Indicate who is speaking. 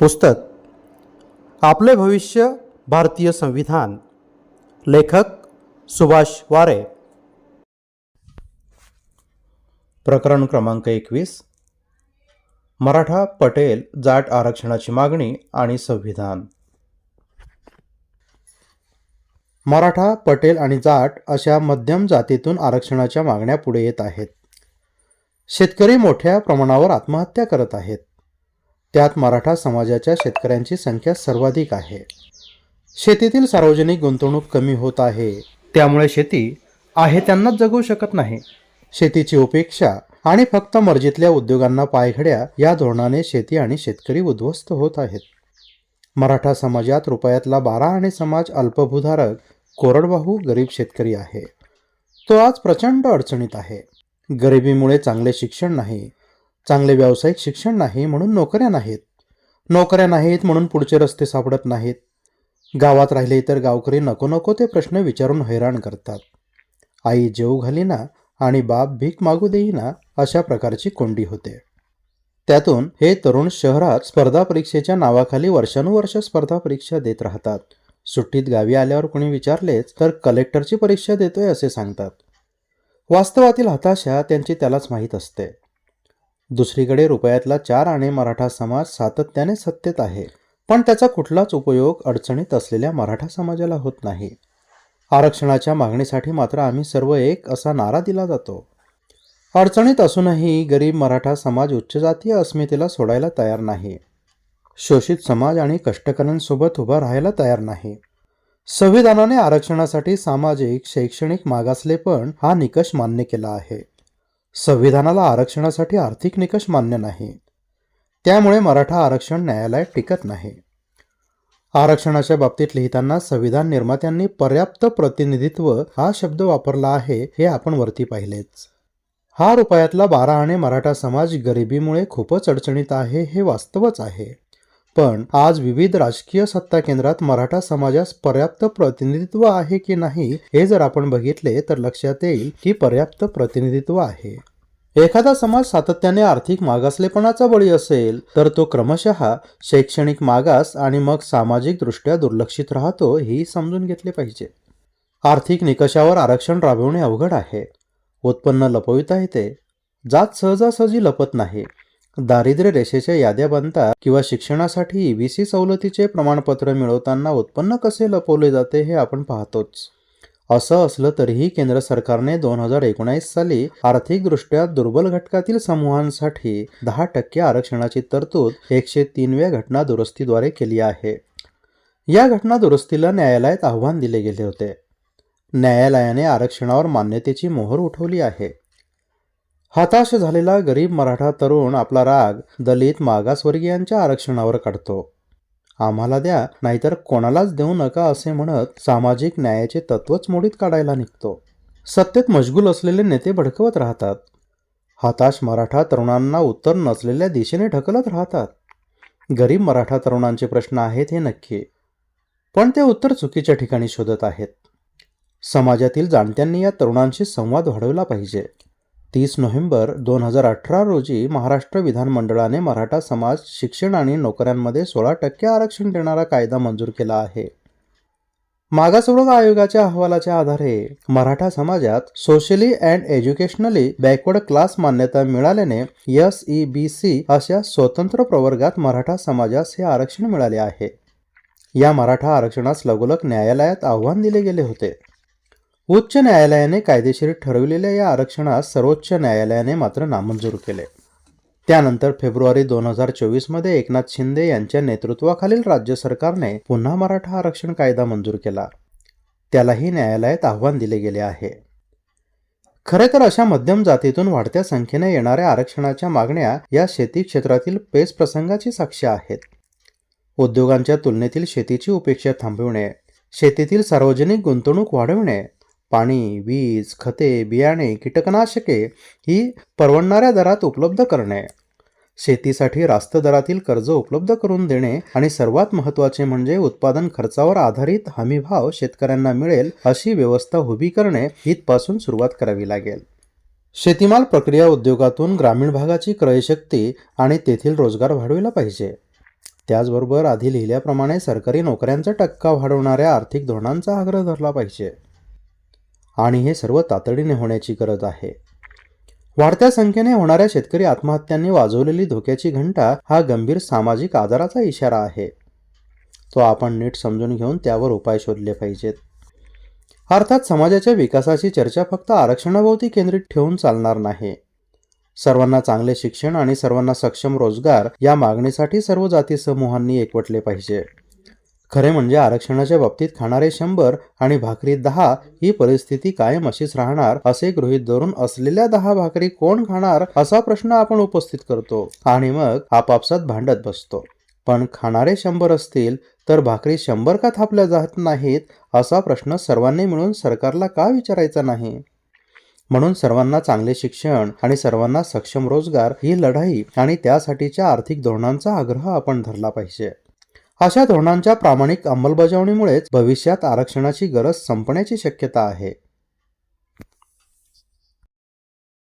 Speaker 1: पुस्तक आपले भविष्य भारतीय संविधान लेखक सुभाष वारे. प्रकरण क्रमांक एकवीस मराठा पटेल जाट आरक्षणाची मागणी आणि संविधान. मराठा पटेल आणि जाट अशा मध्यम जातीतून आरक्षणाच्या मागण्या पुढे येत आहेत. शेतकरी मोठ्या प्रमाणावर आत्महत्या करत आहेत. त्यात मराठा समाजाच्या शेतकऱ्यांची संख्या सर्वाधिक आहे. शेतीतील सार्वजनिक गुंतवणूक कमी होत आहे. त्यामुळे शेती आहे त्यांनाच जगू शकत नाही. शेतीची उपेक्षा आणि फक्त मर्जीतल्या उद्योगांना पायघड्या या धोरणाने शेती आणि शेतकरी उद्ध्वस्त होत आहेत. मराठा समाजात रुपयातला बारा आणि समाज अल्पभूधारक कोरडवाहू गरीब शेतकरी आहे. तो आज प्रचंड अडचणीत आहे. गरिबीमुळे चांगले शिक्षण नाही. चांगले व्यावसायिक शिक्षण नाही म्हणून नोकऱ्या नाहीत. नोकऱ्या नाहीत म्हणून पुढचे रस्ते सापडत नाहीत. गावात राहिले तर गावकरी नको नको ते प्रश्न विचारून हैराण करतात. आई जेऊ घालीना आणि बाप भीक मागू देईना अशा प्रकारची कोंडी होते. त्यातून हे तरुण शहरात स्पर्धा परीक्षेच्या नावाखाली वर्षानुवर्ष स्पर्धा परीक्षा देत राहतात. सुट्टीत गावी आल्यावर कोणी विचारलेच तर कलेक्टरची परीक्षा देतोय असे सांगतात. वास्तवातील हताशा त्यांची त्यालाच माहीत असते. दुसरीकडे रुपयातला चार आणि मराठा समाज सातत्याने सत्तेत आहे. पण त्याचा कुठलाच उपयोग अडचणीत असलेल्या मराठा समाजाला होत नाही. आरक्षणाच्या मागणीसाठी मात्र आम्ही सर्व एक असा नारा दिला जातो. अडचणीत असूनही गरीब मराठा समाज उच्च जातीय अस्मितेला सोडायला तयार नाही. शोषित समाज आणि कष्टकऱ्यांसोबत उभा राहायला तयार नाही. संविधानाने आरक्षणासाठी सामाजिक शैक्षणिक मागासलेपण हा निकष मान्य केला आहे. संविधानाला आरक्षणासाठी आर्थिक निकष मान्य नाही. त्यामुळे मराठा आरक्षण न्यायालयात टिकत नाही. आरक्षणाच्या बाबतीत लिहिताना संविधान निर्मात्यांनी पर्याप्त प्रतिनिधित्व हा शब्द वापरला आहे हे आपण वरती पाहिलेच. हा रुपयातला बारा आणि मराठा समाज गरिबीमुळे खूपच अडचणीत आहे हे वास्तवच आहे. पण आज विविध राजकीय सत्ता केंद्रात मराठा समाजास पर्याप्त प्रतिनिधित्व आहे की नाही हे जर आपण बघितले तर लक्षात येईल की पर्याप्त प्रतिनिधित्व आहे. एखादा समाज सातत्याने आर्थिक मागासलेपणाचा बळी असेल तर तो क्रमशः शैक्षणिक मागास आणि मग सामाजिक दृष्ट्या दुर्लक्षित राहतो ही समजून घेतले पाहिजे. आर्थिक निकषावर आरक्षण राबवणे अवघड आहे. उत्पन्न लपविता येते. जात सहजासहजी लपत नाही. दारिद्र्य रेषेच्या याद्या बनतात किंवा शिक्षणासाठी ईबीसी सवलतीचे प्रमाणपत्र मिळवताना उत्पन्न कसे लपवले जाते हे आपण पाहतोच. असं असलं तरीही केंद्र सरकारने दोन हजार एकोणीस साली आर्थिकदृष्ट्या दुर्बल घटकातील समूहांसाठी दहा टक्के आरक्षणाची तरतूद एकशे तीनव्या घटना दुरुस्तीद्वारे केली आहे. या घटना दुरुस्तीला न्यायालयात आव्हान दिले गेले होते. न्यायालयाने आरक्षणावर मान्यतेची मोहर उठवली आहे. हताश झालेला गरीब मराठा तरुण आपला राग दलित मागासवर्गीयांच्या आरक्षणावर काढतो. आम्हाला द्या नाहीतर कोणालाच देऊ नका असे म्हणत सामाजिक न्यायाचे तत्वच मोडीत काढायला निघतो. सत्तेत मशगूल असलेले नेते भडकवत राहतात. हताश मराठा तरुणांना उत्तर नसलेल्या दिशेने ढकलत राहतात. गरीब मराठा तरुणांचे प्रश्न आहेत हे नक्की. पण ते उत्तर चुकीच्या ठिकाणी शोधत आहेत. समाजातील जाणत्यांनी या तरुणांशी संवाद वाढवला पाहिजे. तीस नोव्हेंबर दोन हजार अठरा रोजी महाराष्ट्र विधानमंडळाने मराठा समाज शिक्षण आणि नोकऱ्यांमध्ये सोळा टक्के आरक्षण देणारा कायदा मंजूर केला आहे. मागासवर्ग आयोगाच्या अहवालाच्या आधारे मराठा समाजात socially and educationally backward class मान्यता मिळाल्याने एस ई बी सी अशा स्वतंत्र प्रवर्गात मराठा समाजास हे आरक्षण मिळाले आहे. या मराठा आरक्षणास लगोलग न्यायालयात आव्हान दिले गेले होते. उच्च न्यायालयाने कायदेशीर ठरविलेल्या या आरक्षणास सर्वोच्च न्यायालयाने मात्र नामंजूर केले. त्यानंतर फेब्रुवारी दोन हजार चोवीसमध्ये एकनाथ शिंदे यांच्या नेतृत्वाखालील राज्य सरकारने पुन्हा मराठा आरक्षण कायदा मंजूर केला. त्यालाही न्यायालयात आव्हान दिले गेले आहे. खरे तर अशा मध्यम जातीतून वाढत्या संख्येने येणाऱ्या आरक्षणाच्या मागण्या या शेती क्षेत्रातील पेच प्रसंगाची साक्ष आहेत. उद्योगांच्या तुलनेतील शेतीची उपेक्षा थांबविणे शेतीतील सार्वजनिक गुंतवणूक वाढविणे पाणी वीज खते बियाणे कीटकनाशके ही परवडणाऱ्या दरात उपलब्ध करणे. शेतीसाठी रास्त दरातील कर्ज उपलब्ध करून देणे आणि सर्वात महत्त्वाचे म्हणजे उत्पादन खर्चावर आधारित हमीभाव शेतकऱ्यांना मिळेल अशी व्यवस्था उभी करणे इथपासून सुरुवात करावी लागेल. शेतीमाल प्रक्रिया उद्योगातून ग्रामीण भागाची क्रयशक्ती आणि तेथील रोजगार वाढविला पाहिजे. त्याचबरोबर आधी लिहिल्याप्रमाणे सरकारी नोकऱ्यांचा टक्का वाढवणाऱ्या आर्थिक धोरणांचा आग्रह धरला पाहिजे. आणि हे सर्व तातडीने होण्याची गरज आहे. वाढत्या संख्येने होणाऱ्या शेतकरी आत्महत्यांनी वाजवलेली धोक्याची घंटा हा गंभीर सामाजिक आजाराचा इशारा आहे. तो आपण नीट समजून घेऊन त्यावर उपाय शोधले पाहिजेत. अर्थात समाजाच्या विकासाची चर्चा फक्त आरक्षणाभोवती केंद्रित ठेवून चालणार नाही. सर्वांना चांगले शिक्षण आणि सर्वांना सक्षम रोजगार या मागणीसाठी सर्व जाती समूहांनी एकवटले पाहिजे. खरे म्हणजे आरक्षणाच्या बाबतीत खाणारे शंभर आणि भाकरी दहा ही परिस्थिती कायम अशीच राहणार असे गृहित धरून असलेल्या दहा भाकरी कोण खाणार असा प्रश्न आपण उपस्थित करतो. आणि मग आपापसात भांडत बसतो. पण खाणारे शंभर असतील तर भाकरी शंभर का थापल्या जात नाहीत असा प्रश्न सर्वांनी मिळून सरकारला का विचारायचा नाही? म्हणून सर्वांना चांगले शिक्षण आणि सर्वांना सक्षम रोजगार ही लढाई आणि त्यासाठीच्या आर्थिक धोरणांचा आग्रह आपण धरला पाहिजे. अशा धोरणांच्या प्रामाणिक अंमलबजावणीमुळेच भविष्यात आरक्षणाची गरज संपण्याची शक्यता आहे.